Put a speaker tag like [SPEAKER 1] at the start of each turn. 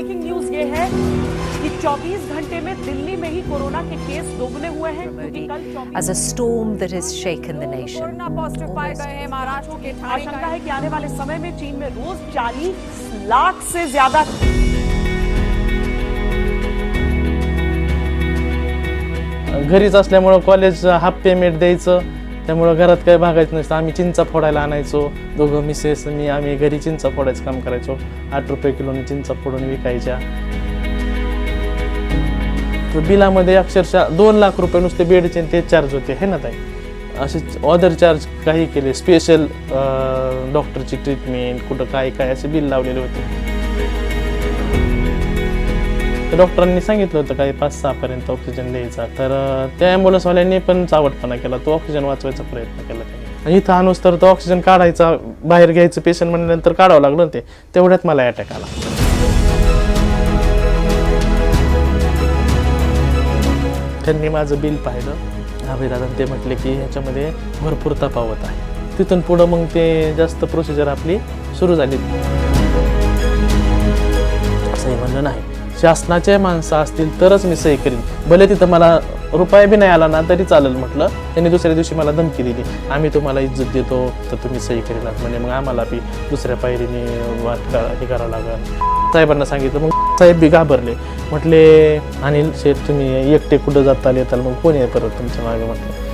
[SPEAKER 1] Breaking news ये है कि 24 घंटे में दिल्ली में ही कोरोना के केस दोगुने हुए हैं क्योंकि कल 24
[SPEAKER 2] as a storm that has shaken the nation.
[SPEAKER 3] Corona positive पाए गए हैं महाराष्ट्र के
[SPEAKER 1] आशंका है कि आने वाले समय में चीन में रोज 40 लाख से ज्यादा
[SPEAKER 4] घरीच असल्यामुळं कॉलेज हाफ पेमेंट द्यायचं. त्यामुळं घरात काही भागायचं नसतं. आम्ही चिंचा फोडायला आणायचो. दोघं मिसेस मी आम्ही घरी चिंचा फोडायचं काम करायचो. आठ रुपये किलोने चिंचा फोडून विकायच्या. तर बिलामध्ये अक्षरशः दोन लाख रुपये नुसते बेडचे आणि ते चार्ज होते. हे ना ताई? असे ऑदर चार्ज काही केले. स्पेशल डॉक्टरची ट्रीटमेंट कुठं काय काय असे बिल लावलेले होते. तर डॉक्टरांनी सांगितलं होतं काही पाच सहापर्यंत ऑक्सिजन द्यायचा. तर त्या ॲम्ब्युलन्सवाल्यांनी पण चावटपणा केला. तो ऑक्सिजन वाचवायचा प्रयत्न केला त्यांनी. आणि इथं आणूस तर तो ऑक्सिजन काढायचा बाहेर घ्यायचं पेशंट म्हणल्यानंतर काढावं लागलं ना ते. तेवढ्यात मला अटॅक आला. त्यांनी माझं बिल पाहिलं. अभिदादा ते म्हटले की ह्याच्यामध्ये भरपूर तफावत आहे. तिथून पुढं मग ते जास्त प्रोसिजर आपली सुरू झाली. असंही म्हणलं नाही. शासनाचे माणसं असतील तरच मी सही करीन. भले तिथं मला रुपया बी नाही आला ना तरी चालेल म्हटलं. त्यांनी दुसऱ्या दिवशी मला धमकी दिली. आम्ही तुम्हाला इज्जत देतो तर तुम्ही सही करीनात म्हणजे मग आम्हाला बी दुसऱ्या पायरीने वाट करा हे करावं लागेल. साहेबांना सांगितलं मग साहेब बी घाबरले. म्हटले अनिल शेठ तुम्ही एकटे कुठं जाताल येताल? मग कोण आहे परत तुमच्या मागे? म्हटलं